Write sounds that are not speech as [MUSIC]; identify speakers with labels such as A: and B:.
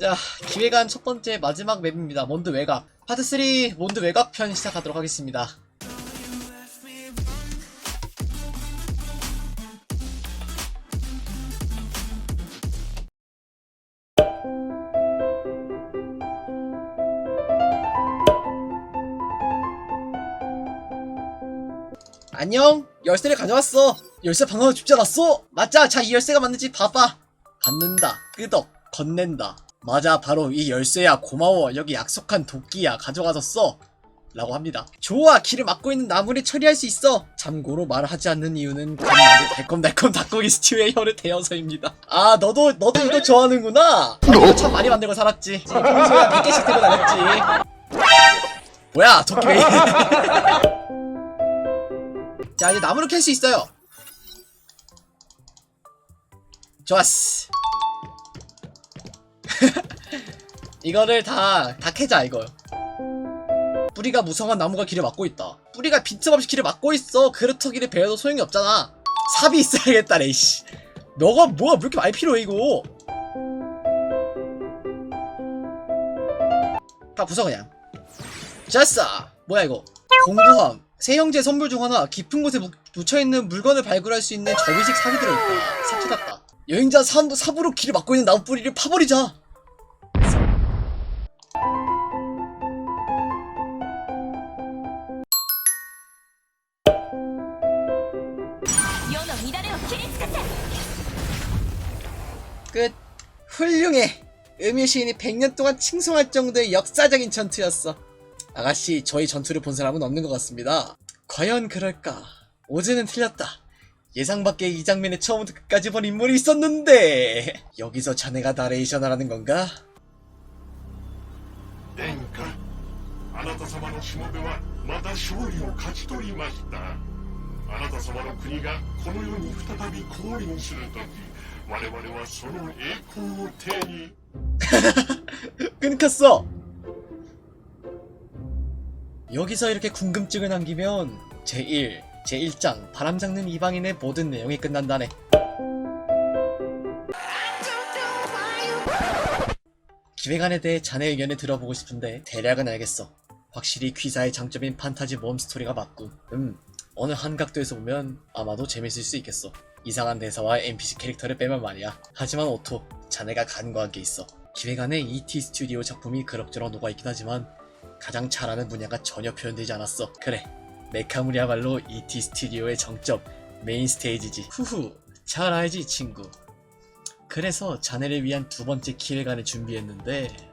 A: 자, 기획안 첫 번째 마지막 맵입니다. 몬드 외곽. 파트 3 몬드 외곽 편 시작하도록 하겠습니다. 안녕. 열쇠를 가져왔어. 열쇠 방어가 줍지 않았어? 맞자 자 이 열쇠가 맞는지 봐봐. 받는다. 끄덕. 건넨다 맞아 바로 이 열쇠야 고마워. 여기 약속한 도끼야 가져가서 써 라고 합니다. 좋아 길을 막고 있는 나무를 처리할 수 있어. 참고로 말하지 않는 이유는 간만에 달콤달콤 닭고기 스튜의 혀를 대어서입니다. 아 너도 너도 이거 좋아하는구나. 참 많이 만들고 살았지. 평소에 100개씩 들고 다녔지. 뭐야 도끼 왜 [LAUGHS] 자 이제 나무를 캘 수 있어요. 좋았어 이거를 다, 다 캐자 이거 뿌리가 무성한 나무가 길을 막고 있다. 뿌리가 빈틈없이 길을 막고 있어. 그루터기를 베어도 소용이 없잖아. 삽이 있어야겠다 레이씨. 너가 뭐야 왜 이렇게 많이 필요해 이거? 다 부숴 그냥. 좋았어. 뭐야 이거? 공부함. 세 형제 선물 중 하나 깊은 곳에 묵- 묻혀있는 물건을 발굴할 수 있는 접이식 삽이 들어있다. 삽 찾았다. 여행자 삽, 삽으로 길을 막고 있는 나무 뿌리를 파버리자 끝 훌륭해 음유 시인이 100년 동안 칭송할 정도의 역사적인 전투였어 아가씨 저희 전투를 본 사람은 없는 것 같습니다 과연 그럴까 오즈는 틀렸다 예상 밖의 이 장면에 처음부터 끝까지 본 인물이 있었는데 여기서 자네가 나레이션하라는 건가?
B: 殿下あなた様のしもべはまた勝利を勝ち取りました あなた様の国がこの世に再び降臨する時我々はその栄光を手に [LAUGHS]
A: 끊겼어 여기서 이렇게 궁금증을 남기면 제1, 제1장 바람 잡는 이방인의 모든 내용이 끝난다네 기획안에 대해 자네 의견을 들어보고 싶은데 대략은 알겠어 확실히 귀사의 장점인 판타지 모험 스토리가 맞군 음 어느 한각도에서 보면 아마도 재밌을 수 있겠어. 이상한 대사와 NPC 캐릭터를 빼면 말이야. 하지만 오토 자네가 간과한 게 있어. 기획안에 ET 스튜디오 작품이 그럭저럭 녹아있긴 하지만 가장 잘하는 분야가 전혀 표현되지 않았어. 그래 메카물이야말로 ET 스튜디오의 정점 메인 스테이지지. 후후 잘 알지 친구. 그래서 자네를 위한 두 번째 기획안을 준비했는데